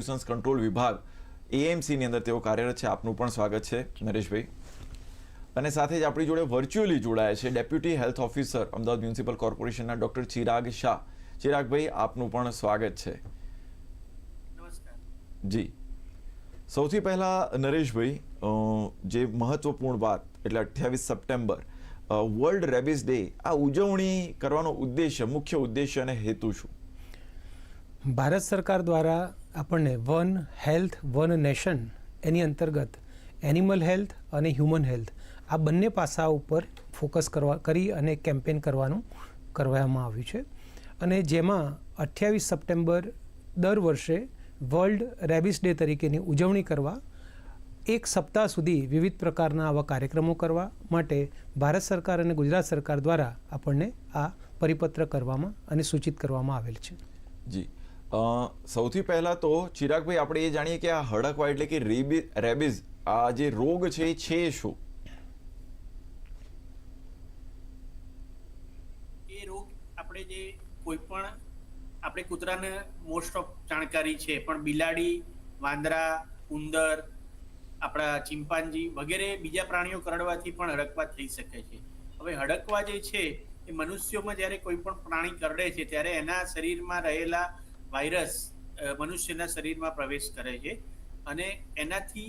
Nuisance control વિભાગ એએમસીની અંદર તેઓ કાર્યરત છે. આપનું પણ સ્વાગત છે નરેશભાઈ. અને સાથે જ આપણી જોડે વર્ચ્યુઅલી જોડાયા છે deputy health officer Ahmedabad municipal કોર્પોરેશનના ડોક્ટર ચિરાગ શાહ. ચિરાગભાઈ આપનું પણ સ્વાગત છે. જી. સૌથી પહેલાં નરેશભાઈ જે મહત્વપૂર્ણ વાત એટલે અઠ્યાવીસ સપ્ટેમ્બર વર્લ્ડ રેબિસ ડે આ ઉજવણી કરવાનો ઉદ્દેશ્ય મુખ્ય ઉદ્દેશ્ય અને હેતુ શું? ભારત સરકાર દ્વારા આપણને વન હેલ્થ, વન નેશન એની અંતર્ગત એનિમલ હેલ્થ અને હ્યુમન હેલ્થ આ બંને પાસા ઉપર ફોકસ કરવા, કરી અને કેમ્પેન કરવાનું કરવામાં આવ્યું છે. અને જેમાં અઠ્યાવીસ સપ્ટેમ્બર દર વર્ષે વર્લ્ડ રેબિસ ડે તરીકેની ઉજવણી કરવા, એક સપ્તાહ સુધી વિવિધ પ્રકારના આવા કાર્યક્રમો કરવા માટે ભારત સરકાર અને ગુજરાત સરકાર દ્વારા આપણને આ પરિપત્ર કરવામાં અને સૂચિત કરવામાં આવેલ છે. જી. સૌથી પહેલા તો ચિરાગભાઈ, આપણે એ જાણીએ કે આ હડકવા એટલે કે રેબી, રેબિઝ, આ જે રોગ છે એ છે શું? એ રોગ આપણે જે કોઈ પણ, આપણે કૂતરાને મોસ્ટ ઓફ જાણકારી છે, પણ બિલાડી, વાંદરા, ઉંદર, આપણા ચિંપાંજી વગેરે બીજા પ્રાણીઓ કરડવાથી પણ હડકવા થઈ શકે છે. હવે હડકવા જે છે, એ મનુષ્યોમાં જ્યારે કોઈ પણ પ્રાણી કરડે છે, ત્યારે એના શરીરમાં રહેલા વાયરસ મનુષ્યના શરીરમાં પ્રવેશ કરે છે અને એનાથી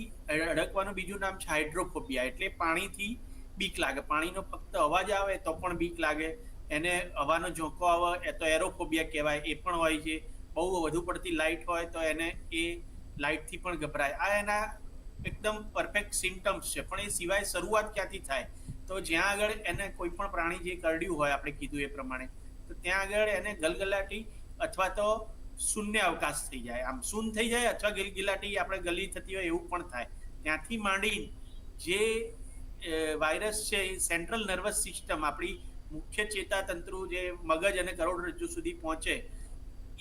અડકવાનું બીજું નામ છે હાઇડ્રોફોબિયા. એટલે પાણીથી બીક લાગે. પાણીનો ફક્ત અવાજ આવે તો પણ બીક લાગે. એને હવાનો ઝોંકો આવે, એ તો એરોફોબિયા કહેવાય, એ પણ હોય છે. બહુ વધુ પડતી લાઇટ હોય તો એને એ લાઇટથી પણ ગભરાય. આ એના એકદમ પરફેક્ટ સિમ્ટમ્સ છે. પણ એ સિવાય શરૂઆત ક્યાંથી થાય? તો જ્યાં આગળ એને કોઈ પણ પ્રાણી જે કરડ્યું હોય, આપણે કીધું એ પ્રમાણે, તો ત્યાં આગળ એને ગલગલાટી અથવા તો શૂન્ય અવકાશ થઈ જાય. આમ શૂન થઈ જાય અથવા ગિલગિલાટી આપણે ગલી થતી હોય એવું પણ થાય. ત્યાંથી માંડી જે વાયરસ છે એ સેન્ટ્રલ નર્વસ સિસ્ટમ આપણી મુખ્ય ચેતાતંતુ જે મગજ અને કરોડરજ્જુ સુધી પહોંચે,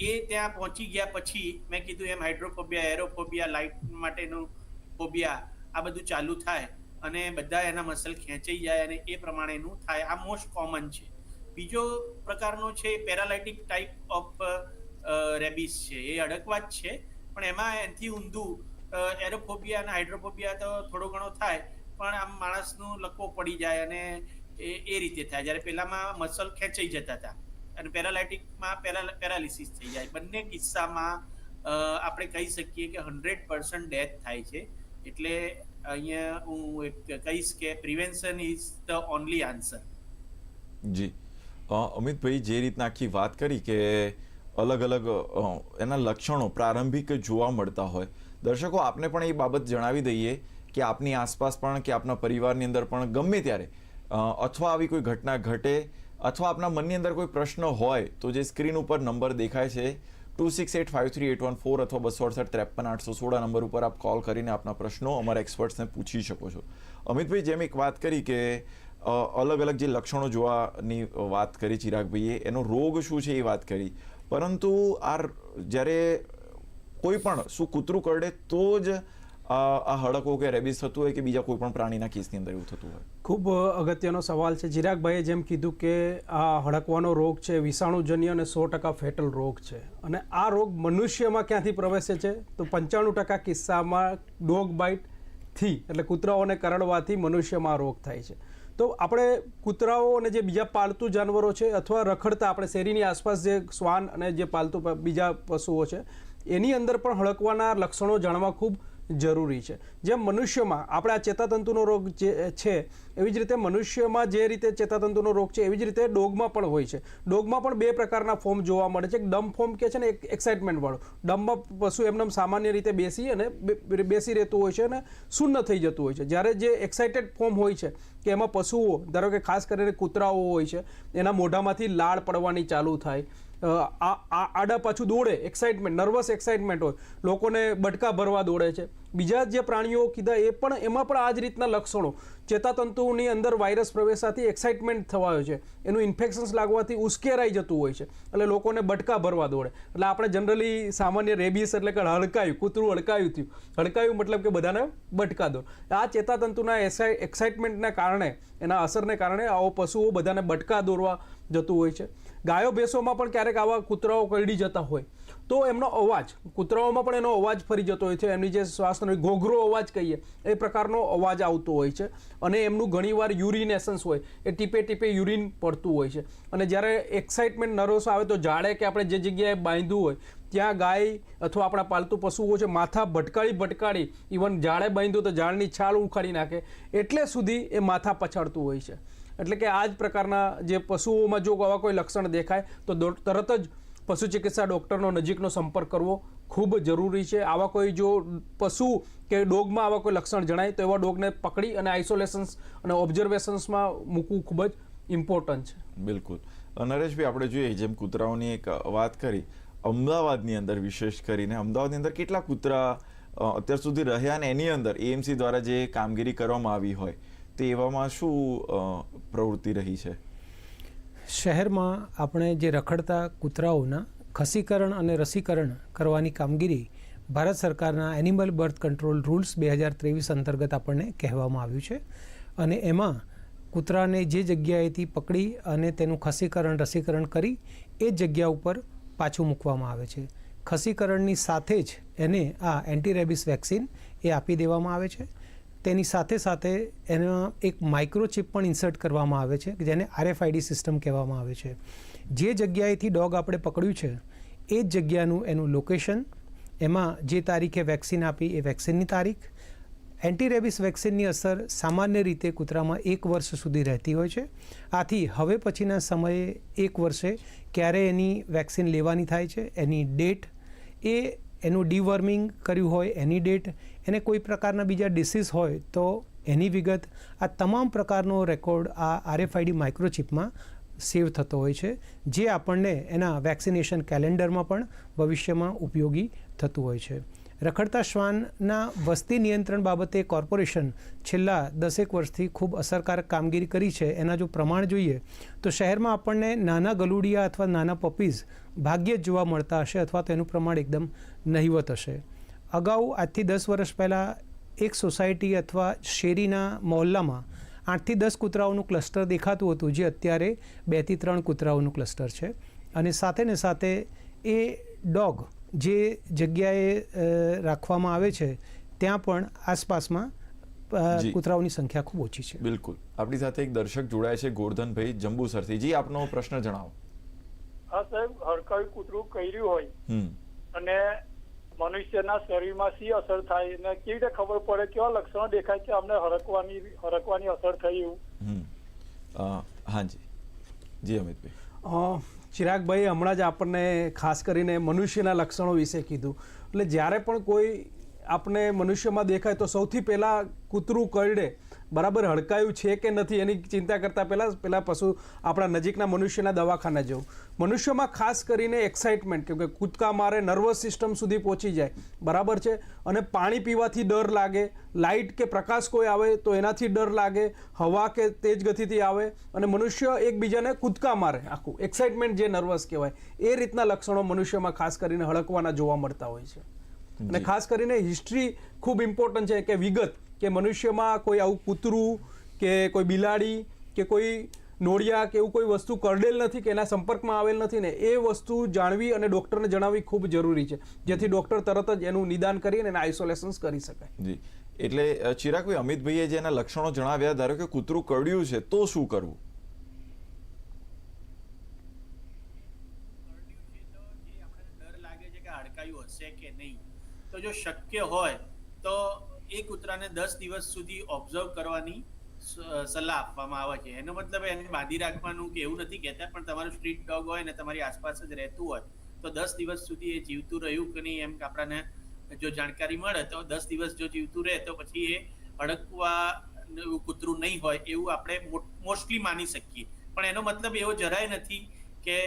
એ ત્યાં પહોંચી ગયા પછી મેં કીધું એમ હાઇડ્રોફોબિયા એરોફોબિયા લાઇટ માટેનું ફોબિયા આ બધું ચાલુ થાય અને બધા એના મસલ ખેંચાઈ જાય અને એ પ્રમાણેનું થાય. આ મોસ્ટ કોમન છે. બીજો પ્રકારનો છે પેરાલાઇટિક ટાઈપ ઓફ રેબિસ છે. એ અડકવા જ છે. પણ એમાં એનાથી ઊંધું એરોફોબિયા અને હાઇડ્રોફોબિયા તો થોડો ઘણો થાય, પણ આમ માણસનું લકવો પડી જાય અને એ એ રીતે થાય. જ્યારે પહેલામાં મસલ ખેંચાઈ જતા હતા અને પેરાલાઇટિકમાં પેરા, પેરાલિસિસ થઈ જાય. બંને કિસ્સામાં આપણે કહી શકીએ કે હંડ્રેડ પર્સન્ટ ડેથ થાય છે. એટલે અહીંયા હું એક કહીશ કે prevention is the only answer. જી. અમિતભાઈ, જે રીતના આખી વાત કરી કે અલગ અલગ એના લક્ષણો પ્રારંભિક જોવા મળતા હોય. દર્શકો, આપને પણ એ બાબત જણાવી દઈએ કે આપની આસપાસ પણ કે આપના પરિવારની અંદર પણ ગમે ત્યારે અથવા આવી કોઈ ઘટના ઘટે અથવા આપના મનની અંદર કોઈ પ્રશ્ન હોય, તો જે સ્ક્રીન ઉપર નંબર દેખાય છે, two six eight five three eight one four અથવા બસો અડસઠ ત્રેપન આઠસો સોળ નંબર ઉપર આપ કોલ કરીને આપના પ્રશ્નો અમારા એક્સપર્ટ્સને પૂછી શકો છો. અમિતભાઈ, જેમ એક વાત કરી કે અલગ અલગ જે લક્ષણો જોવાની વાત કરી ચિરાગભાઈએ, એનો રોગ શું છે એ વાત કરી. પરંતુ આ જ્યારે કોઈ પણ શું કૂતરું કરડે તો જ આ હડકો કે રેબિસ થતું હોય કે બીજા કોઈ પણ પ્રાણીના કેસની અંદર એવું થતું હોય. ખૂબ અગત્યનો સવાલ છે. ચિરાગભાઈએ જેમ કીધું કે આ હડકવાનો રોગ છે, વિષાણુજન્ય અને સો ટકા ફેટલ રોગ છે. અને આ રોગ મનુષ્યમાં ક્યાંથી પ્રવેશે છે? તો પંચાણું ટકા કિસ્સામાં ડોગ બાઇટથી એટલે કૂતરાઓને કરડવાથી મનુષ્યમાં રોગ થાય છે. તો આપણે કૂતરાઓ અને જે બીજા પાલતુ જાનવરો છે અથવા રખડતા આપણે શેરીની આસપાસ જે શ્વાન અને જે પાલતુ બીજા પશુઓ છે, એની અંદર પણ હળકવાના લક્ષણો જાણવા ખૂબ જરૂરી છે. જેમ મનુષ્યમાં આપણે ચેતાતંતુનો રોગ જે છે, એવી જ રીતે મનુષ્યમાં જે રીતે ચેતાતંતુનો રોગ છે, એવી જ રીતે ડોગમાં પણ હોય છે. ડોગમાં પણ બે પ્રકારના ફોર્મ જોવા મળે છે. એક ડમ ફોર્મ કે છે ને એક એક્સાઇટમેન્ટવાળો ડમમાં પશુ એમને સામાન્ય રીતે બેસી અને બેસી રહેતું હોય છે અને શૂન્ય થઈ જતું હોય છે. જ્યારે જે એક્સાઇટેડ ફોર્મ હોય છે, કે એમાં પશુઓ, ધારો કે ખાસ કરીને કૂતરાઓ હોય છે, એના મોઢામાંથી લાળ પડવાની ચાલુ થાય આડા પાછું દોડે એક્સાઇટમેન્ટ નર્વસ એક્સાઇટમેન્ટ હોય. લોકોને બટકા ભરવા દોડે છે. બીજા જે પ્રાણીઓ કીધા એ પણ, એમાં પણ આ જ રીતના લક્ષણો. ચેતાતંતુની અંદર વાયરસ પ્રવેશાથી એક્સાઇટમેન્ટ થવાયો છે. એનું ઇન્ફેક્શન્સ લાગવાથી ઉશ્કેરાઈ જતું હોય છે. એટલે લોકોને બટકા ભરવા દોડે. એટલે આપણે જનરલી સામાન્ય રેબીસ એટલે કે હડકાયું, કૂતરું હડકાયું થયું. હડકાયું મતલબ કે બધાને બટકા દો. આ ચેતાતંતુના એક્સાઇટમેન્ટના કારણે, એના અસરને કારણે આવો પશુઓ બધાને બટકા દોરવા જતું હોય છે. ગાયો ભેંસોમાં પણ ક્યારેક આવા કૂતરાઓ કરડી જતા હોય. તો એમનો અવાજ, કૂતરાઓમાં પણ એનો અવાજ ફરી જતો હોય છે. એમની જે શ્વાસનો ઘોઘરો અવાજ કહીએ, એ પ્રકારનો અવાજ આવતો હોય છે. અને એમનું ઘણીવાર યુરિનેશન્સ હોય, એ ટીપે ટીપે યુરિન પડતું હોય છે. અને જ્યારે એક્સાઇટમેન્ટ નર્વસ આવે તો જાડે કે આપણે જે જગ્યાએ બાંધ્યું હોય ત્યાં ગાય અથવા આપણા પાલતુ પશુઓ છે, માથા ભટકાળી ભટકાળી ઇવન જાડે બાંધ્યું તો ઝાડની છાલ ઉખાડી નાખે. એટલે સુધી એ માથા પછાડતું હોય છે. એટલે કે આ જ પ્રકારના જે પશુઓમાં જો આવા કોઈ લક્ષણ દેખાય, તો તરત જ પશુ ચિકિત્સા ડૉક્ટરનો નજીકનો સંપર્ક કરવો ખૂબ જરૂરી છે. આવા કોઈ જો પશુ કે ડોગમાં આવા કોઈ લક્ષણ જણાય, તો એવા ડોગને પકડી અને આઇસોલેશન્સ અને ઓબ્ઝર્વેશન્સમાં મૂકવું ખૂબ જ ઇમ્પોર્ટન્ટ છે. બિલકુલ. નરેશભાઈ, આપણે જોઈએ જેમ કૂતરાઓની એક વાત કરી અમદાવાદની અંદર વિશેષ કરીને. અમદાવાદની અંદર કેટલા કૂતરા અત્યાર સુધી રહ્યા અને એની અંદર એએમસી દ્વારા જે કામગીરી કરવામાં આવી હોય, તે એવામાં શું પ્રવૃત્તિ રહી છે? શહેરમાં આપણે જે રખડતા કૂતરાઓના ખસીકરણ અને રસીકરણ કરવાની કામગીરી ભારત સરકારના એનિમલ બર્થ કંટ્રોલ રૂલ્સ બે હજાર ત્રેવીસ અંતર્ગત આપણને કહેવામાં આવ્યું છે. અને એમાં કૂતરાને જે જગ્યાએથી પકડી અને તેનું ખસીકરણ, રસીકરણ કરી એ જગ્યા ઉપર પાછું મૂકવામાં આવે છે. ખસીકરણની સાથે જ એને આ એન્ટીરેબિસ વેક્સિન એ આપી દેવામાં આવે છે. તેની સાથે સાથે એના એક માઇક્રોચિપ પણ ઇન્સર્ટ કરવામાં આવે છે જેને આરએફઆઈડી સિસ્ટમ કહેવામાં આવે છે. જે જગ્યાએથી ડોગ આપણે પકડ્યું છે, એ જ જગ્યાનું એનું લોકેશન, એમાં જે તારીખે વેક્સિન આપી, એ વેક્સિનની તારીખ એન્ટીરેબિસ વેક્સિનની અસર સામાન્ય રીતે કૂતરામાં એક વર્ષ સુધી રહેતી હોય છે. આથી હવે પછીના સમયે એક વર્ષે ક્યારે એની વેક્સિન લેવાની થાય છે, એની ડેટ, એ એનું ડીવર્મિંગ કર્યું હોય, એની ડેટ, એને કોઈ પ્રકારના બીજા ડિસીઝ હોય તો એની વિગત, આ તમામ પ્રકારનો રેકોર્ડ આ આરએફઆઈડી માઇક્રોચિપમાં સેવ થતો હોય છે, જે આપણને એના વેક્સિનેશન કેલેન્ડરમાં પણ ભવિષ્યમાં ઉપયોગી થતું હોય છે. રખડતા શ્વાનના વસ્તી નિયંત્રણ બાબતે કોર્પોરેશન છેલ્લા દસેક વર્ષથી ખૂબ અસરકારક કામગીરી કરી છે. એના જો પ્રમાણ જોઈએ તો શહેરમાં આપણને નાના ગલુડિયા અથવા નાના પપીઝ ભાગ્યે જ જોવા મળતા હશે અથવા તો એનું પ્રમાણ એકદમ નહિવત હશે. અગાઉ આજથી દસ વર્ષ પહેલાં એક સોસાયટી અથવા શેરીના મહોલ્લામાં આઠથી દસ કૂતરાઓનું ક્લસ્ટર દેખાતું હતું, જે અત્યારે બેથી ત્રણ કૂતરાઓનું ક્લસ્ટર છે. અને સાથે ને સાથે એ ડોગ જે જગ્યાએ રાખવામાં આવે છે ત્યાં પણ આસપાસમાં કૂતરાઓની સંખ્યા ખૂબ ઓછી છે. બિલકુલ. આપણી સાથે એક દર્શક જોડાય છે ગોરધનભાઈ જંબુસરથી. જી આપનો પ્રશ્ન જણાવો. હા સાહેબ હડકાયું કૂતરું કર્યું હોય હમ. અને મનુષ્યના શરીરમાં શી અસર થાય અને કેવી રીતે ખબર પડે કેવા લક્ષણો દેખાય કે અમને હરકવાની હરકવાની અસર થઈ એવું? હાજી જી. અમિતભાઈ. ચિરાગભાઈ હમણાં જ આપણને ખાસ કરીને મનુષ્યના લક્ષણો વિશે કીધું. એટલે જ્યારે પણ કોઈ આપણે મનુષ્યમાં દેખાય તો સૌથી પહેલાં કૂતરું કરડે બરાબર હડકાયું છે કે નથી એની ચિંતા કરતાં પહેલાં પહેલાં પશુ આપણા નજીકના મનુષ્યના દવાખાને જવું. મનુષ્યમાં ખાસ કરીને એક્સાઇટમેન્ટ કેમ કે કૂદકા મારે નર્વસ સિસ્ટમ સુધી પહોંચી જાય. બરાબર છે? અને પાણી પીવાથી ડર લાગે. લાઇટ કે પ્રકાશ કોઈ આવે તો એનાથી ડર લાગે. હવા કે તેજ ગતિથી આવે. અને મનુષ્ય એકબીજાને કૂદકા મારે. આખું એક્સાઇટમેન્ટ જે નર્વસ કહેવાય. એ રીતના લક્ષણો મનુષ્યમાં ખાસ કરીને હળકવાના જોવા મળતા હોય છે. અને ખાસ કરીને હિસ્ટ્રી ખૂબ ઇમ્પોર્ટન્ટ છે કે વિગત કે મનુષ્યમાં કોઈ આવું કૂતરું કે કોઈ બિલાડી કે કોઈ નોળિયા કે એવું કોઈ વસ્તુ કરડેલ નથી કે એના સંપર્કમાં આવેલ નથી ને એ વસ્તુ જાણવી અને ડૉક્ટરને જણાવવી ખૂબ જરૂરી છે. જેથી ડૉક્ટર તરત જ એનું નિદાન કરીને એના આઇસોલેશન્સ કરી શકાય. જી. એટલે ચિરાગભાઈ અમિતભાઈએ જે એના લક્ષણો જણાવ્યા ધારો કે કૂતરું કરડ્યું છે તો શું કરવું? હશે કે નહીં તો જો શક્ય હોય તો એ કૂતરાને દસ દિવસ સુધી ઓબ્ઝર્વ કરવાની સલાહ આપવામાં આવે છે. એનો મતલબ એને બાંધી રાખવાનું કે એવું નથી કહેતા, પણ તમારું સ્ટ્રીટ ડોગ હોય ને તમારી આસપાસ જ રહેતું હોય, તો દસ દિવસ સુધી એ જીવતું રહ્યું કે નહીં એમ આપણને જો જાણકારી મળે, તો દસ દિવસ જો જીવતું રહે તો પછી એ અડકવા કૂતરું નહીં હોય એવું આપણે મોસ્ટલી માની શકીએ. પણ એનો મતલબ એવો જરાય નથી કે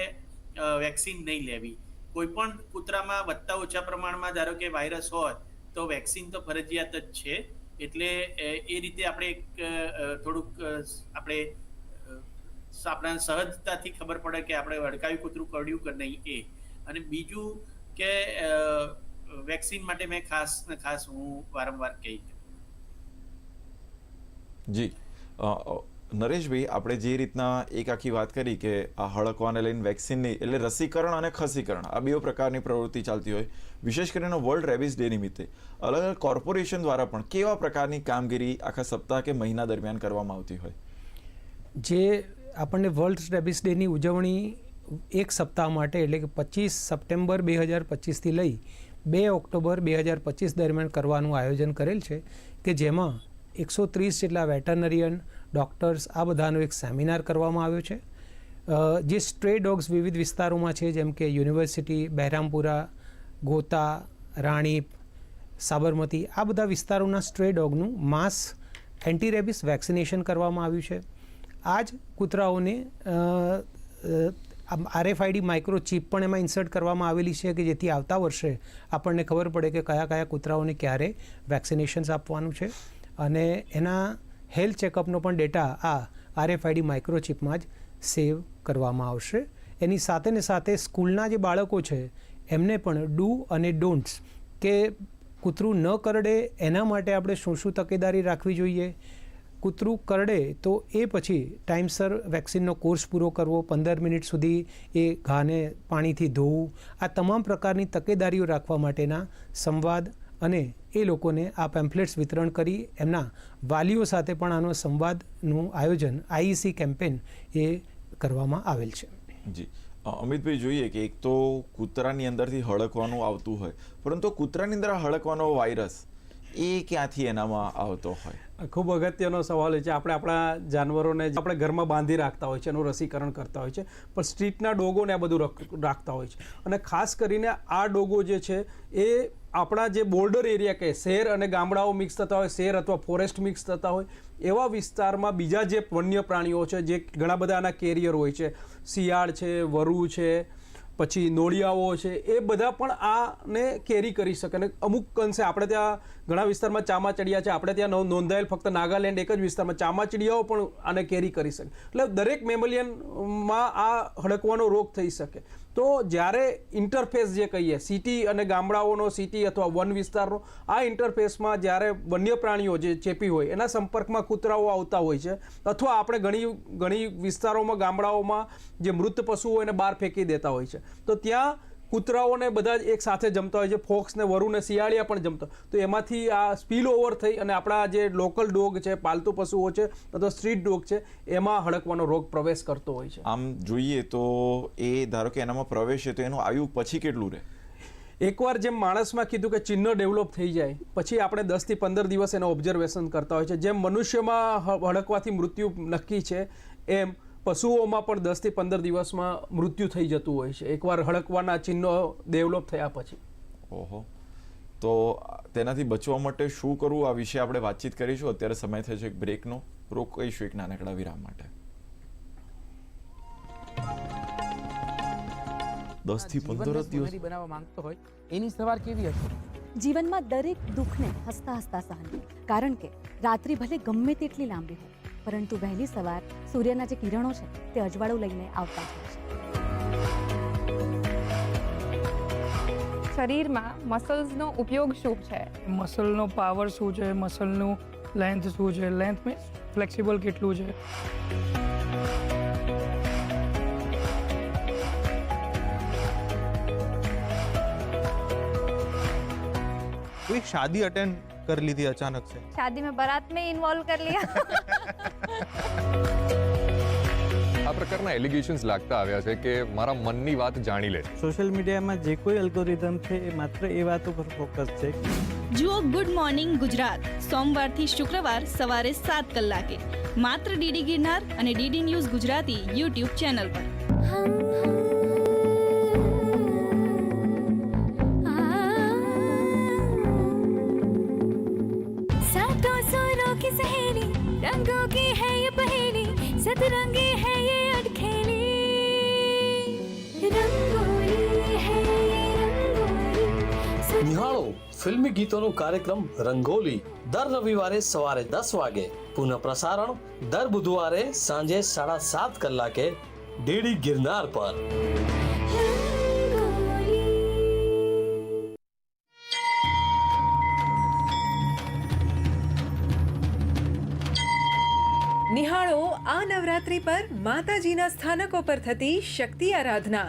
વેક્સિન નહીં લેવી. કોઈ પણ કૂતરામાં વધતા ઓછા પ્રમાણમાં ધારો કે વાયરસ હોય તો વેક્સિન તો ફરજિયાત જ છે. એટલે એ રીતે આપણે એક થોડુંક આપણે આપણા સહજતાથી ખબર પડે કે આપણે હડકાયું કૂતરું કરડ્યું કે નહીં એ. અને બીજું કે વેક્સિન માટે મેં ખાસ ને ખાસ હું વારંવાર કહી. જી. નરેશભાઈ, આપણે જે રીતના એક આખી વાત કરી કે આ હળકવાને લઈને વેક્સિનની, એટલે રસીકરણ અને ખસીકરણ, આ બે પ્રકારની પ્રવૃત્તિ ચાલતી હોય, વિશેષ કરીને વર્લ્ડ રેબિસ ડે નિમિત્તે, અલગ અલગ કોર્પોરેશન દ્વારા પણ કેવા પ્રકારની કામગીરી આખા સપ્તાહ કે મહિના દરમિયાન કરવામાં આવતી હોય? જે આપણને વર્લ્ડ રેબિસ ડેની ઉજવણી એક સપ્તાહ માટે, એટલે કે પચીસ સપ્ટેમ્બર બે હજાર પચીસથી લઈ બે ઓક્ટોબર બે હજાર પચીસ દરમિયાન કરવાનું આયોજન કરેલ છે, કે જેમાં એકસો ત્રીસ જેટલા વેટરનરિયન ડૉક્ટર્સ, આ બધાનો એક સેમિનાર કરવામાં આવ્યો છે. જે સ્ટ્રે ડોગ્સ વિવિધ વિસ્તારોમાં છે, જેમ કે યુનિવર્સિટી, બહેરામપુરા, ગોતા, રાણીપ, સાબરમતી, આ બધા વિસ્તારોના સ્ટ્રે ડોગનું માસ એન્ટી રેબિસ વેક્સિનેશન કરવામાં આવ્યું છે. આ જ કૂતરાઓને આરએફઆઈડી માઇક્રોચીપ પણ એમાં ઇન્સર્ટ કરવામાં આવેલી છે કે જેથી આવતા વર્ષે આપણને ખબર પડે કે કયા કયા કૂતરાઓને ક્યારે વેક્સિનેશન્સ આપવાનું છે. અને એના હેલ્થ ચેકઅપનો પણ ડેટા આ આરએફઆઈડી માઇક્રોચિપમાં જ સેવ કરવામાં આવશે. એની સાથે ને સાથે સ્કૂલના જે બાળકો છે, એમને પણ ડુ અને ડોન્ટ્સ કે કૂતરું ન કરડે એના માટે આપણે શું શું તકેદારી રાખવી જોઈએ? કૂતરું કરડે તો એ પછી ટાઈમસર વેક્સિનનો કોર્સ પૂરો કરવો, પંદર મિનિટ સુધી એ ઘાને પાણીથી ધોવું, આ તમામ પ્રકારની તકેદારીઓ રાખવા માટેના સંવાદ અને એ લોકોને આ પેમ્ફલેટ્સ વિતરણ કરી. એમના વાલીઓ સાથે પણ આનો સંવાદનું આયોજન આઈસી કેમ્પેન એ કરવામાં આવેલ છે. જી. અમિતભાઈ, જોઈએ કે એક તો કૂતરાની અંદરથી હળકવાનું આવતું હોય, પરંતુ કૂતરાની અંદર હળકવાનો વાયરસ એ ક્યાંથી એનામાં આવતો હોય? ખૂબ અગત્યનો સવાલ છે. આપણે આપણા જાનવરોને આપણે ઘરમાં બાંધી રાખતા હોય છે, એનું રસીકરણ કરતા હોય છે, પણ સ્ટ્રીટના ડોગોને આ બધું રખ- રાખતા હોય છે. અને ખાસ કરીને આ ડોગો જે છે, એ આપણા જે બોર્ડર એરિયા કે શહેર અને ગામડાઓ મિક્સ થતા હોય, શહેર અથવા ફોરેસ્ટ મિક્સ થતા હોય, એવા વિસ્તારમાં બીજા જે વન્ય પ્રાણીઓ છે, જે ઘણા બધા આના કેરિયર હોય છે. શિયાળ છે, વરુ છે પછી નોળિયાઓ છે, એ બધા પણ આને કેરી કરી શકે. અને અમુક અંશે આપણે ત્યાં ઘણા વિસ્તારમાં ચામાચડિયા છે, આપણે ત્યાં નોંધાયેલ ફક્ત નાગાલેન્ડ એક જ વિસ્તારમાં ચામાચડિયાઓ પણ આને કેરી કરી શકે. એટલે દરેક મેમલિયનમાં આ હડકવાનો રોગ થઈ શકે. તો જ્યારે ઇન્ટરફેસ જે કહીએ સિટી અને ગામડાઓનો સિટી અથવા વન વિસ્તારનો, આ ઇન્ટરફેસમાં જ્યારે વન્ય પ્રાણીઓ જે ચેપી હોય, એના સંપર્કમાં કૂતરાઓ આવતા હોય છે, અથવા આપણે ઘણી ઘણી વિસ્તારોમાં, ગામડાઓમાં જે મૃત પશુઓ એને બહાર ફેંકી દેતા હોય છે. તો ત્યાં કૂતરાઓને બધા જ એક સાથે જમતા હોય છે. ફોક્સ ને વરુ ને શિયાળિયા પણ જમતા તો એમાંથી આ સ્પીલ ઓવર થઈ અને આપણા જે લોકલ ડોગ છે પાલતુ પશુઓ છે અથવા સ્ટ્રીટ ડોગ છે એમાં હડકવાનો રોગ પ્રવેશ કરતો હોય છે. આમ જોઈએ તો એ ધારો કે એનામાં પ્રવેશે તો એનું આયુ પછી કેટલું રહે? એકવાર જેમ માણસમાં કીધું કે ચિહ્ન ડેવલપ થઈ જાય પછી આપણે દસથી પંદર દિવસ એનો ઓબ્ઝર્વેશન કરતા હોય છે. જેમ મનુષ્યમાં હડકવાથી મૃત્યુ નક્કી છે એમ પશુઓમાં પણ દસથી પંદર દિવસમાં મૃત્યુ થઈ જતું હોય છે. એકવાર હડકવાના ચિહ્નો ડેવલપ થયા પછી. ઓહો. તો તેનાથી બચવા માટે શું કરવું? આ વિશે આપણે વાતચીત કરીશું. અત્યારે સમય થયો છે એક બ્રેકનો. રોકાઈશું એક નાનકડા વિરામ માટે. દસથી પંદર દિવસ. બનાવવા માંગતો હોય એની સવાર કેવી હશે જીવનમાં દરેક દુઃખને હસતા હસતા સહન કારણ કે રાત્રિ ભલે ગમે તેટલી લાંબી હોય પરંતુ વહેલી સવાર સૂર્યના જે કિરણો છે તે અજવાળું લઈને આવતા હોય છે. શરીરમાં મસલ્સનો ઉપયોગ શું છે? મસલનો પાવર શું છે? મસલનું લેન્થ શું છે? લેન્થ મીન્સ ફ્લેક્સિબલ કેટલું છે? કોઈ શાદી અટેન્ડ कर ली थी अचानक से शादी में बारात में इन्वॉल्व कर लिया આ પ્રકારના એલિગેશન્સ લાગતા આવ્યા છે કે મારા મનની વાત જાણી લે સોશિયલ મીડિયામાં જે કોઈ અલ્ગોરિધમ છે એ માત્ર એ વાતો પર ફોકસ છે જુઓ ગુડ મોર્નિંગ ગુજરાત સોમવારથી શુક્રવાર સવારે સાત કલાકે માત્ર ડીડી ગિરનાર અને DD news Gujarati YouTube channel પર पहेली सतरंगी है ये अटखेली रंगोली है ये रंगोली નિહાળો ફિલ્મી ગીતોનું કાર્યક્રમ રંગોલી દર રવિવારે સવારે દસ વાગે પુનઃ પ્રસારણ દર બુધવારે સાંજે સાડા સાત કલાકે ડીડી ગિરનાર પર માતાજીના સ્થાનકો પર થતી શક્તિ આરાધના.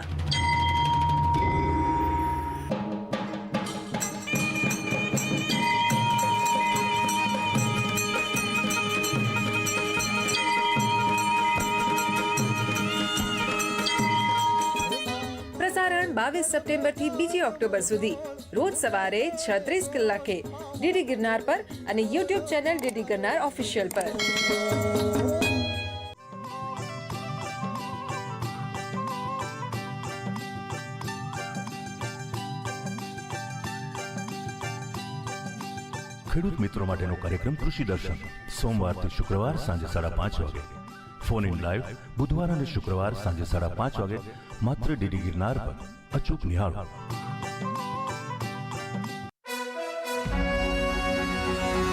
પ્રસારણ બાવીસ સપ્ટેમ્બરથી બીજી ઓક્ટોબર સુધી. રોજ સવારે છત્રીસ કલાકે ડીડી ગિરનાર પર અને YouTube channel DD Girnar official પર. ખેડૂત મિત્રો માટેનો કાર્યક્રમ કૃષિ દર્શન. સોમવારથી શુક્રવાર સાંજે સાડા પાંચ વાગે. ફોન ઇન લાઈવ બુધવાર અને શુક્રવાર સાંજે સાડા પાંચ વાગે. માત્ર ડીડી ગિરનાર પર અચૂક નિહાળો.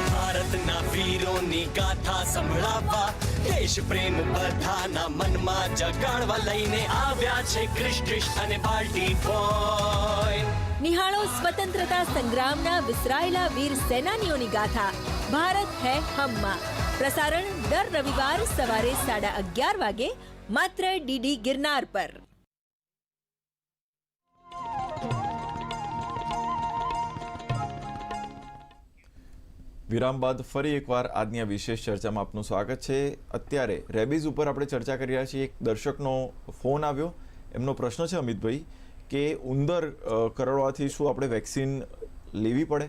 ભારતના વીરોની ગાથા સંભળાવવા, દેશ પ્રેમ બધાના મનમાં જગાડવા લઈને આવ્યા છે ક્રિશ અને પાર્ટી બોય નિહાળો સ્વતંત્રતા સંગ્રામના વિસરાયેલા વીર સેનાનીઓની ગાથા. ભારત હે હમમાં. પ્રસારણ દર રવિવાર સવારે સાડા અગિયાર વાગે, માત્ર ડીડી ગિરનાર પર. વિરામ બાદ ફરી એકવાર આજની આ વિશેષ ચર્ચામાં આપનું સ્વાગત છે. અત્યારે રેબીઝ ઉપર આપણે ચર્ચા કરી રહ્યા છીએ. એક દર્શકનો ફોન આવ્યો. એમનો પ્રશ્ન છે, અમિતભાઈ કે ઉંદર કરડવાથી શું આપણે વેક્સિન લેવી પડે?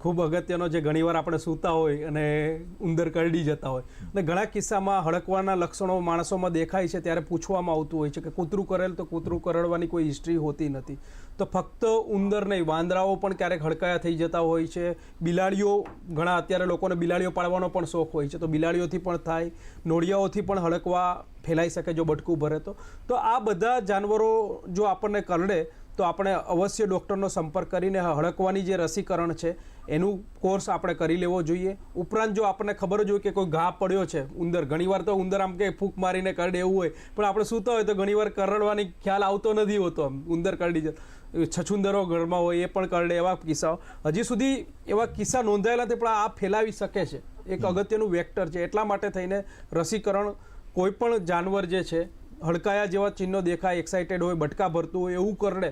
ખૂબ અગત્યનો જે ઘણીવાર આપણે સૂતા હોય અને ઉંદર કરડી જતા હોય. અને ઘણા કિસ્સામાં હડકવાના લક્ષણો માણસોમાં દેખાય છે ત્યારે પૂછવામાં આવતું હોય છે કે કૂતરું કરેલ તો કૂતરું કરડવાની કોઈ હિસ્ટ્રી હોતી નથી. તો ફક્ત ઉંદર નહીં, વાંદરાઓ પણ ક્યારેક હડકાયા થઈ જતા હોય છે. બિલાડીઓ, ઘણા અત્યારે લોકોને બિલાડીઓ પાળવાનો પણ શોખ હોય છે. તો બિલાડીઓથી પણ થાય, નોળિયાઓથી પણ હડકવા ફેલાઈ શકે જો બટકું ભરે તો. તો આ બધા જાનવરો જો આપણને કરડે તો આપણે અવશ્ય ડૉક્ટરનો સંપર્ક કરીને હડકવાની જે રસીકરણ છે એનું કોર્સ આપણે કરી લેવો જોઈએ. ઉપરાંત જો આપણને ખબર જ હોય કે કોઈ ઘા પડ્યો છે ઉંદર ઘણીવાર તો ઉંદર આમ કે ફૂંક મારીને કરડે એવું હોય પણ આપણે સૂતા હોય તો ઘણીવાર કરડવાની ખ્યાલ આવતો નથી હોતો આમ ઉંદર કરડી છછુંદરો ઘરમાં હોય એ પણ કરડે એવા કિસ્સાઓ. હજી સુધી એવા કિસ્સા નોંધાયેલા નથી પણ આ ફેલાવી શકે છે. એક અગત્યનું વેક્ટર છે. એટલા માટે થઈને રસીકરણ કોઈ પણ જાનવર જે છે હડકાયા જેવા ચિહ્નો દેખાય એક્સાઇટેડ હોય બટકા ભરતું હોય એવું કરડે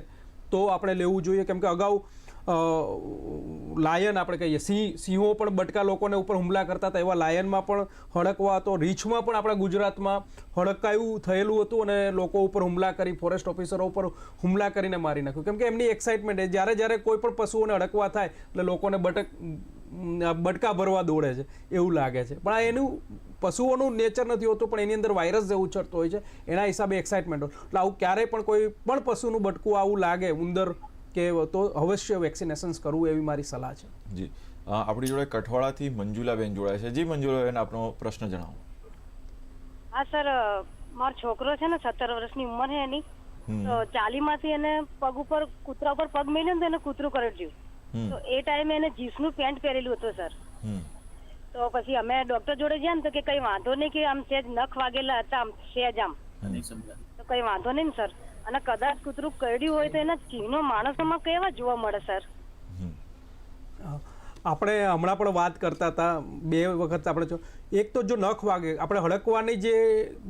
તો આપણે લેવું જોઈએ. કેમ કે અગાઉ લાયન આપણે કહીએ, સિંહ, સિંહો પણ બટકા લોકોને ઉપર હુમલા કરતા હતા. એવા લાયનમાં પણ હડકવા હતો. રીંછમાં પણ આપણા ગુજરાતમાં હડકાયું, થયેલું હતું અને લોકો ઉપર હુમલા કરી ફોરેસ્ટ ઓફિસરો ઉપર હુમલા કરીને મારી નાખ્યું. કેમ કે એમની એક્સાઇટમેન્ટ જ્યારે જ્યારે કોઈ પણ પશુઓને હડકવા થાય, એટલે લોકોને બટક બટકા ભરવા દોડે છે એવું લાગે છે. પણ આ એનું પશુઓનું નેચર નથી હોતું પણ એની અંદર વાયરસ જે ઉછળતો હોય છે એના હિસાબે એક્સાઇટમેન્ટ હોય. એટલે આવું ક્યારેય પણ કોઈ પણ પશુનું બટકું આવું લાગે ઉંદર કે તો અવશ્ય વેક્સિનેશન્સ કરવું એવી મારી સલાહ છે. જી. આપણી જોડે કઠવાડાથી મંજુલાબેન જોડાય છે. જી મંજુલાબેન આપનો પ્રશ્ન જણાવો. હા સર મારો છોકરો છે ને સત્તર વર્ષની ઉંમર છે એની. ચાલીમાંથી એને પગ ઉપર કૂતરા ઉપર પગ મેલ્યો ને તો એને કૂતરું કરડ્યું. તો એ ટાઈમે એને જીન્સનું પેન્ટ પહેરેલું હતું સર. તો પછી અમે ડોક્ટર જોડે ગયા ને તો કે કઈ વાંધો નહીં કે આમ સેજ નખ વાગેલા હતા આમ સેજ આમ. તો કઈ વાંધો નહીં ને સર. અને કદાચ કૂતરું કરડ્યું હોય તો એના ચિહ્નો માણસોમાં કેવા જોવા મળે સર? આપણે હમણાં પણ વાત કરતા હતા, બે વખત આપણે જો, એક તો જો નખ વાગે, આપણે હડકવાની જે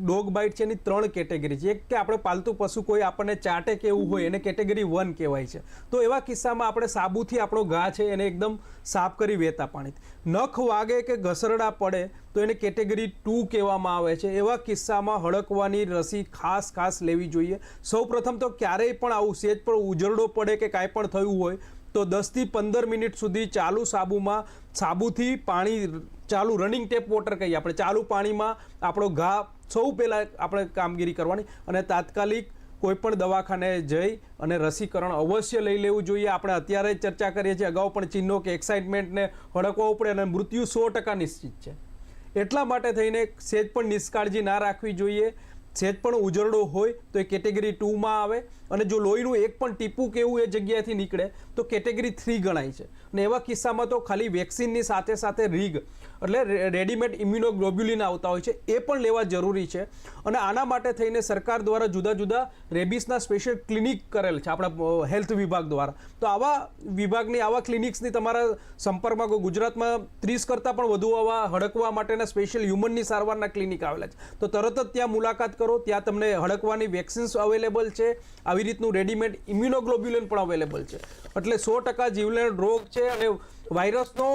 ડોગ બાઇટ છે એની ત્રણ કેટેગરી છે. એક કે આપણે પાલતુ પશુ કોઈ આપણને ચાટે કે એવું હોય, એને કેટેગરી વન કહેવાય છે. તો એવા કિસ્સામાં આપણે સાબુથી આપણો ઘા છે એને એકદમ સાફ કરી વહેતા પાણીથી નખ વાગે કે ઘસરડા પડે, તો એને કેટેગરી ટુ કહેવામાં આવે છે. એવા કિસ્સામાં હડકવાની રસી ખાસ ખાસ લેવી જોઈએ. સૌપ્રથમ તો ક્યારેય પણ આવું સેજ પણ ઉજરડો પડે કે કાંઈ પણ થયું હોય તો દસથી પંદર મિનિટ સુધી ચાલુ સાબુમાં, સાબુથી પાણી, ચાલુ રનિંગ ટેપ વોટર કહીએ આપણે. ચાલુ પાણીમાં આપણો ઘા સૌ પહેલાં આપણે કામગીરી કરવાની અને તાત્કાલિક કોઈપણ દવાખાને જઈ અને રસીકરણ અવશ્ય લઈ લેવું જોઈએ. આપણે અત્યારે ચર્ચા કરીએ છીએ. અગાઉ પણ ચિહ્નો કે એક્સાઇટમેન્ટને હડકવો પડે અને મૃત્યુ સો ટકા નિશ્ચિત છે. એટલા માટે થઈને સેજ પણ નિષ્કાળજી ના રાખવી જોઈએ. સેજ પણ ઉજરડો હોય તો એ કેટેગરી ટુમાં આવે અને જો લોહીનું એક પણ ટીપું કે એવું એ જગ્યાએથી નીકળે તો કેટેગરી થ્રી ગણાય છે. અને એવા કિસ્સામાં તો ખાલી વેક્સિનની સાથે સાથે રીગ એટલે રેડીમેડ ઇમ્યુનોગ્લોબ્યુલિન આવતા હોય છે, એ પણ લેવા જરૂરી છે. અને આના માટે થઈને સરકાર દ્વારા જુદા જુદા રેબિસના સ્પેશિયલ ક્લિનિક કરેલ છે, આપણા હેલ્થ વિભાગ દ્વારા. તો આવા વિભાગની, આવા ક્લિનિક્સની તમારા સંપર્કમાં ગુજરાતમાં ત્રીસ કરતાં પણ વધુ આવા હડકવા માટેના સ્પેશિયલ હ્યુમનની સારવારના ક્લિનિક આવેલા છે. તો તરત જ ત્યાં મુલાકાત કરો, ત્યાં તમને હડકવાની વેક્સિન્સ અવેલેબલ છે. આવી રીતનું રેડીમેડ ઇમ્યુનોગ્લોબ્યુલિન પણ અવેલેબલ છે. એટલે સો ટકા જીવલેણ રોગ છે અને વાયરસનો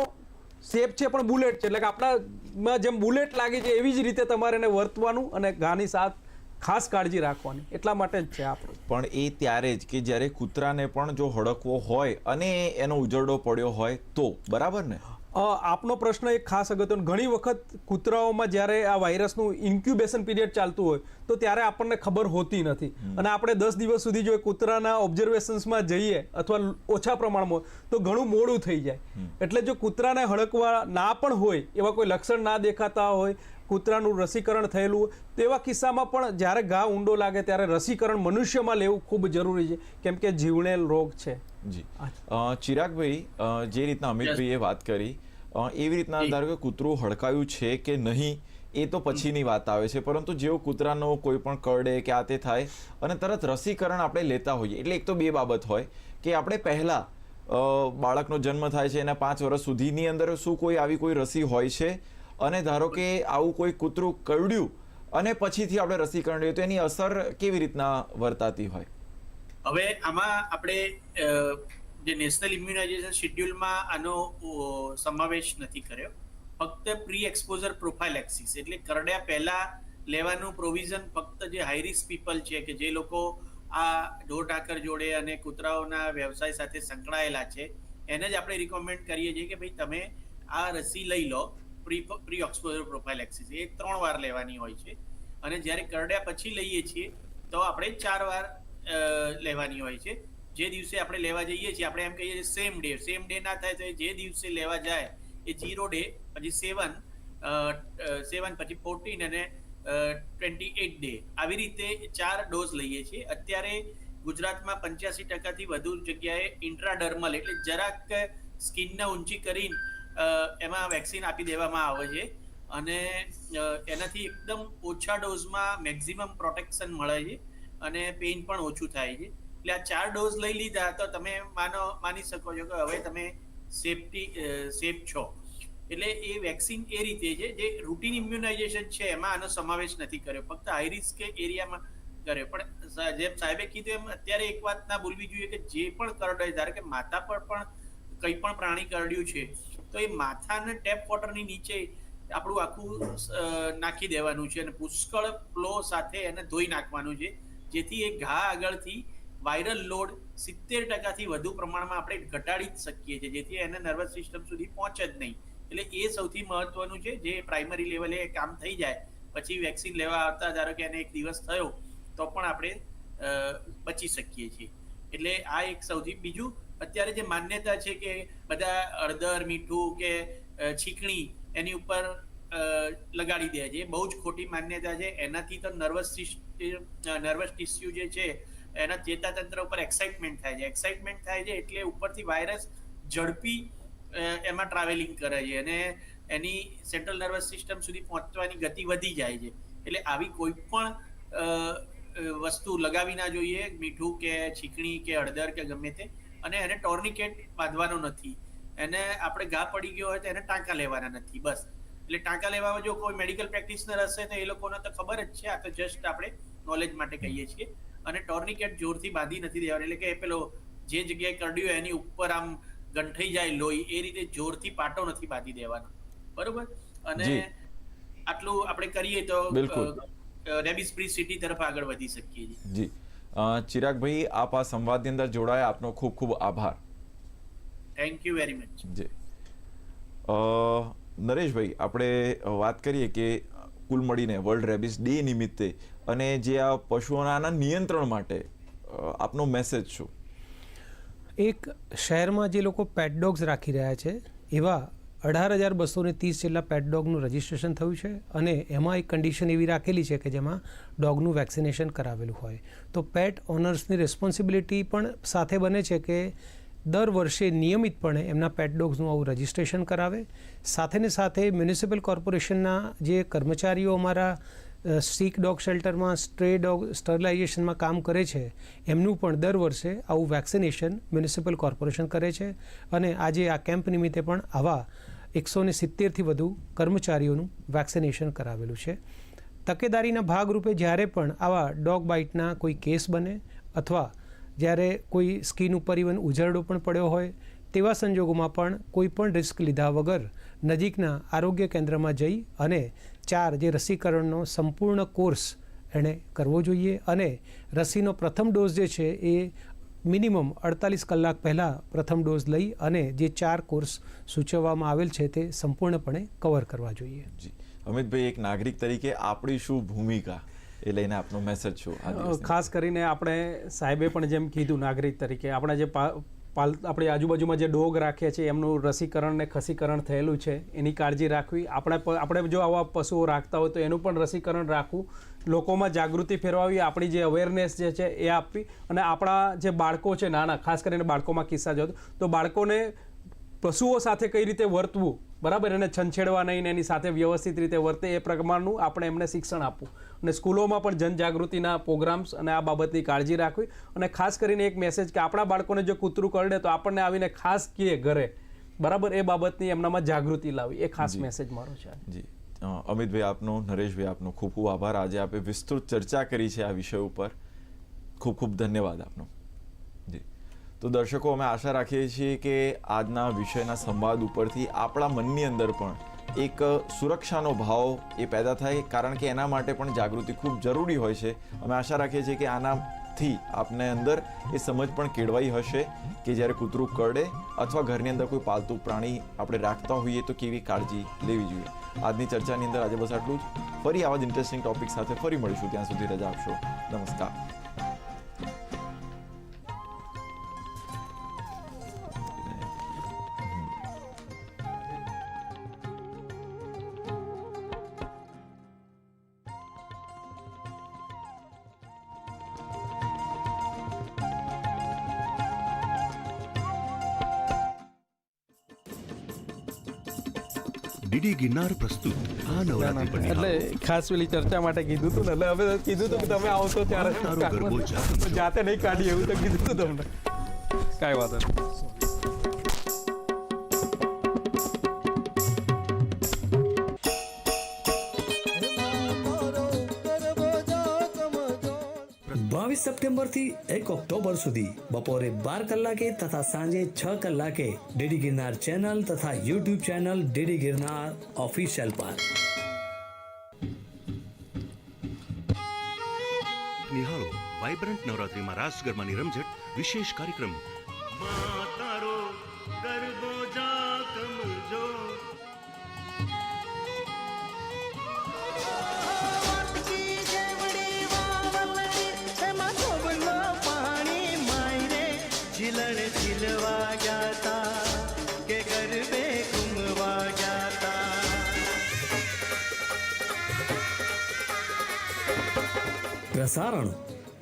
શેપ છે, પણ બુલેટ છે. એટલે કે આપણામાં જેમ બુલેટ લાગે છે, એવી જ રીતે તમારે એને વર્તવાનું અને ઘાની સાથ ખાસ કાળજી રાખવાની. એટલા માટે જ છે આપણું. પણ એ ત્યારે જ કે જ્યારે કૂતરાને પણ જો હડકવો હોય અને એનો ઉજરડો પડ્યો હોય તો. બરાબર ને? આપનો પ્રશ્ન એક ખાસ અગત્યનો ઘણી વખત કૂતરાઓમાં જ્યારે આ વાયરસનું ઇન્ક્યુબેશન પીરિયડ ચાલતું હોય તો ત્યારે આપણને ખબર હોતી નથી. અને આપણે દસ દિવસ સુધી જો એ કૂતરાના ઓબ્ઝર્વેશન્સમાં જઈએ અથવા ઓછા પ્રમાણમાં તો ઘણું મોડું થઈ જાય. એટલે જો કૂતરાને હડકવા ના પણ હોય એવા કોઈ લક્ષણ ના દેખાતા હોય કૂતરાનું રસીકરણ થયેલું હોય તો કિસ્સામાં પણ જ્યારે ઘા ઊંડો લાગે ત્યારે રસીકરણ મનુષ્યમાં લેવું ખૂબ જરૂરી છે. કેમ કે જીવણેલ રોગ છે. જી. ચિરાગભાઈ જે રીતના અમિતભાઈએ વાત કરી એવી રીતના ધારો કે કૂતરું હડકાયું છે કે નહીં એ તો પછીની વાત આવે છે. પરંતુ જેવો કૂતરાનો કોઈ પણ કરડે કે આ તે થાય અને તરત રસીકરણ આપણે લેતા હોઈએ. એટલે એક તો બે બાબત હોય કે આપણે પહેલા બાળકનો જન્મ થાય છે એના પાંચ વર્ષ સુધીની અંદર શું કોઈ આવી કોઈ રસી હોય છે? અને ધારો કે આવું કોઈ કૂતરું કરડ્યું અને પછીથી આપણે રસીકરણ લઈએ તો એની અસર કેવી રીતના વર્તાતી હોય? હવે આમાં આપણે જે નેશનલ ઇમ્યુનાઇઝેશન શેડ્યુલમાં આનો સમાવેશ નથી કર્યો. ફક્ત પ્રી એક્સપોઝર પ્રોફાઇલેક્સિસ એટલે કરડ્યા પહેલા લેવાનું પ્રોવિઝન ફક્ત જે હાઈ રિસ્ક પીપલ છે કે જે લોકો આ ઢોર ઢાકર જોડે અને કૂતરાઓના વ્યવસાય સાથે સંકળાયેલા છે, એને જ આપણે રિકમેન્ડ કરીએ છીએ કે ભાઈ તમે આ રસી લઈ લો પ્રી પ્રી એક્સપોઝર પ્રોફાઇલેક્સિસ એ ત્રણ વાર લેવાની હોય છે. અને જ્યારે કરડ્યા પછી લઈએ છીએ, તો આપણે ચાર વાર લેવાની હોય છે. જે દિવસે આપણે લેવા જઈએ છીએ, આપણે એમ કહીએ છીએ સેમ ડે સેમ ડે ના થાય તો જે દિવસે લેવા જાય એ જીરો ડે પછી સેવન સેવન પછી ફોર્ટીન અને ટ્વેન્ટી એટ ડે આવી રીતે ચાર ડોઝ લઈએ છીએ. અત્યારે ગુજરાતમાં પંચ્યાસી ટકાથી વધુ જગ્યાએ ઇન્ટ્રાડર્મલ એટલે જરાક સ્કિનને ઊંચી કરીને એમાં વેક્સિન આપી દેવામાં આવે છે. અને એનાથી એકદમ ઓછા ડોઝમાં મેક્સિમમ પ્રોટેક્શન મળે છે. અને પેઇન પણ ઓછું થાય છે. એટલે આ ચાર ડોઝ લઈ લીધા તો તમે માનો, માની શકો છો કે હવે તમે સેફટી સેફ છો. એટલે એ વેક્સિન એ રીતે છે જે રૂટીન ઇમ્યુનાઇઝેશન છે એમાં આનો સમાવેશ નથી કર્યો. ફક્ત હાઈ રિસ્ક એરિયામાં કર્યો. પણ જેમ સાહેબે કીધું એમ, અત્યારે એક વાત ના ભૂલવી જોઈએ કે જે પણ કરડે ધારો કે માથા પર પણ કંઈ પણ પ્રાણી કરડ્યું છે, તો એ માથાને ટેપ વોટરની નીચે આપણું આખું નાખી દેવાનું છે અને પુષ્કળ ફ્લો સાથે એને ધોઈ નાખવાનું છે. જેથી એ ઘા આગળથી વાયરલ લોડ સિત્તેર ટકાથી વધુ પ્રમાણમાં આપણે ઘટાડી જ શકીએ છીએ, જેથી એને નર્વસ સિસ્ટમ સુધી પહોંચે જ નહીં. એટલે એ સૌથી મહત્વનું છે, જે પ્રાઇમરી લેવલે કામ થઈ જાય, પછી વેક્સિન લેવા આવતા, ધારો કે એને એક દિવસ થયો, તો પણ આપણે બચી શકીએ છીએ. એટલે આ એક સૌથી બીજું, અત્યારે જે માન્યતા છે કે બધા હળદર, મીઠું કે છીકણી, એની ઉપર લગાડી દે છે. બહુ જ ખોટી માન્યતા છે. એનાથી તો નર્વસ નર્વસ ટિશ્યુ જે છે, એના ચેતાતંત્ર ઉપર એક્સાઇટમેન્ટ થાય છે. એક્સાઇટમેન્ટ થાય છે એટલે ઉપરથી વાયરસ ઝડપી એમાં ટ્રાવેલિંગ કરે છે અને એની સેન્ટ્રલ નર્વસ સિસ્ટમ સુધી પહોંચવાની ગતિ વધી જાય છે. એટલે આવી કોઈ પણ વસ્તુ લગાવી ના જોઈએ. મીઠું કે છીકણી કે હળદર કે ગમે તે. અને એને ટોર્નિકેટ બાંધવાનો નથી. એને આપણે ઘા પડી ગયો હોય તો એને ટાંકા લેવાના નથી. બસ. એટલે ટાંકા લેવામાં જો કોઈ મેડિકલ પ્રેક્ટિશનર હશે તો એ લોકોને તો ખબર જ છે આ તો જસ્ટ આપણે નોલેજ માટે કહીએ છીએ. અને ટોર્નિકેટ જોરથી બાંધી નથી દેવાની એટલે કે પેલો જે જગ્યાએ કરડ્યું એની ઉપર આમ ગંઠાઈ જાય લોહી એ રીતે જોરથી પાટો નથી બાંધી દેવાનો. બરોબર? અને આટલું આપણે કરીએ તો. રેબિસ ફ્રી સિટી તરફ આગળ વધી શકીએ છીએ. જી. ચિરાગભાઈ આપ આ સંવાદની અંદર જોડાયા આપનો ખૂબ ખૂબ આભાર. થેન્ક યુ વેરી મચ જી. નરેશભાઈ, આપણે વાત કરીએ કે કુલ મળીને વર્લ્ડ રેબિસ ડે નિમિત્તે અને જે આ પશુઓના નિયંત્રણ માટે આપનો મેસેજ શું? એક શહેરમાં જે લોકો પેટ ડોગ્સ રાખી રહ્યા છે, એવા અઢાર હજાર બસો ને ત્રીસ જેટલા પેટ ડોગનું રજિસ્ટ્રેશન થયું છે અને એમાં એક કન્ડિશન એવી રાખેલી છે કે જેમાં ડોગનું વેક્સિનેશન કરાવેલું હોય. તો પેટ ઓનર્સની રિસ્પોન્સિબિલિટી પણ સાથે બને છે કે દર વર્ષે નિયમિતપણે એમના પેટ ડોગ્સનું આવું રજિસ્ટ્રેશન કરાવે. સાથે ને સાથે મ્યુનિસિપલ કોર્પોરેશનના જે કર્મચારીઓ અમારા સ્ટીક ડોગ શેલ્ટરમાં સ્ટ્રે ડોગ સ્ટરલાઇઝેશનમાં કામ કરે છે, એમનું પણ દર વર્ષે આવું વેક્સિનેશન મ્યુનિસિપલ કોર્પોરેશન કરે છે અને આજે આ કેમ્પ નિમિત્તે પણ આવા એકસો ને સિત્તેરથી વધુ કર્મચારીઓનું વેક્સિનેશન કરાવેલું છે. તકેદારીના ભાગરૂપે જ્યારે પણ આવા ડોગ બાઇટના કોઈ કેસ બને અથવા જ્યારે કોઈ સ્કીન ઉપર ઇવન ઉજરડો પણ પડ્યો હોય, તેવા સંજોગોમાં પણ કોઈ પણ રિસ્ક લીધા વગર નજીકના આરોગ્ય કેન્દ્રમાં જઈ અને ચાર, જે રસીકરણનો સંપૂર્ણ કોર્સ એણે કરવો જોઈએ અને રસીનો પ્રથમ ડોઝ જે છે એ મિનિમમ અડતાલીસ કલાક પહેલાં પ્રથમ ડોઝ લઈ અને જે ચાર કોર્સ સૂચવવામાં આવેલ છે તે સંપૂર્ણપણે કવર કરવા જોઈએ. જી. અમિતભાઈ, એક નાગરિક તરીકે આપણી શું ભૂમિકા? એ લઈને આપનો મેસેજ શું ખાસ કરીને આપણે સાહેબે પણ જેમ કીધું નાગરિક તરીકે આપણા જે પાલ આપણી આજુબાજુમાં જે ડોગ રાખીએ છીએ એમનું રસીકરણ ને ખસીકરણ થયેલું છે એની કાળજી રાખવી. આપણે આપણે જો આવા પશુઓ રાખતા હોય તો એનું પણ રસીકરણ રાખવું. લોકોમાં જાગૃતિ ફેરવાવી આપણી જે અવેરનેસ જે છે એ આપવી. અને આપણા જે બાળકો છે નાના ખાસ કરીને બાળકોમાં કિસ્સા જો તો બાળકોને પશુઓ સાથે કઈ રીતે વર્તવું બરાબર? એને છંછેડવા નહીં એની સાથે વ્યવસ્થિત રીતે વર્તે એ પ્રમાણનું આપણે એમને શિક્ષણ આપવું. અને સ્કૂલોમાં પણ જનજાગૃતિના પ્રોગ્રામ્સ અને આ બાબતની કાળજી રાખવી. અને ખાસ કરીને એક મેસેજ કે આપણા બાળકોને જો કૂતરું કરડે તો આપણને આવીને ખાસ કહે ઘરે. બરાબર? એ બાબતની એમનામાં જાગૃતિ લાવી. એ ખાસ મેસેજ મારો છે. જી. અમિતભાઈ આપનો નરેશભાઈ આપનો ખૂબ ખૂબ આભાર. આજે આપે વિસ્તૃત ચર્ચા કરી છે આ વિષય ઉપર. ખૂબ ખૂબ ધન્યવાદ આપનો. તો દર્શકો, અમે આશા રાખીએ છીએ કે આજના વિષયના સંવાદ ઉપરથી આપણા મનની અંદર પણ એક સુરક્ષાનો ભાવ એ પેદા થાય, કારણ કે એના માટે પણ જાગૃતિ ખૂબ જરૂરી હોય છે. અમે આશા રાખીએ છીએ કે આનાથી આપને અંદર એ સમજ પણ કેળવાઈ હશે કે જ્યારે કૂતરું કરડે અથવા ઘરની અંદર કોઈ પાલતુ પ્રાણી આપણે રાખતા હોઈએ તો કેવી કાળજી લેવી જોઈએ. આજની ચર્ચાની અંદર આજે બસ આટલું જ. ફરી આવા જ ઇન્ટરેસ્ટિંગ ટોપિક સાથે ફરી મળીશું. ત્યાં સુધી રજા આપશો. નમસ્કાર. ડીડી ગિરનાર પ્રસ્તુત. આ નવરાત્રી પર એટલે ખાસ પેલી ચર્ચા માટે કીધું તું ને એટલે હવે કીધું તું કે તમે આવશો ત્યારે તારો ગરબો જાતે નહીં કાઢી એવું તો કીધું તું તમને. કાંઈ વાંધો સપ્ટેમ્બરથી એક ઓક્ટોબર સુધી બપોરે બાર કલાકે તથા સાંજે છ કલાકે ડીડી ગિરનાર ચેનલ તથા YouTube channel DD Girnar official પર. નિહાળો, વાઇબ્રન્ટ નવરાત્રીમાં રાસ ગરબાની રમઝટ, વિશેષ કાર્યક્રમ. પ્રસારણ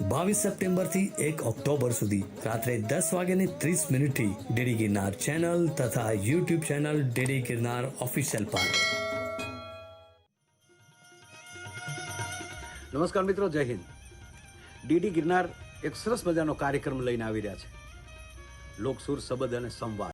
બાવીસ સપ્ટેમ્બરથી એક ઓક્ટોબર સુધી રાત્રે દસ વાગ્યાને ત્રીસ મિનિટથી ડીડી ગિરનાર ચેનલ તથા YouTube channel DD Girnar official પર. નમસ્કાર મિત્રો, જય હિન્દ. ડીડી ગિરનાર એક સરસ મજાનો કાર્યક્રમ લઈને આવી રહ્યા છે. લોકસુર શબદ અને સંવાદ.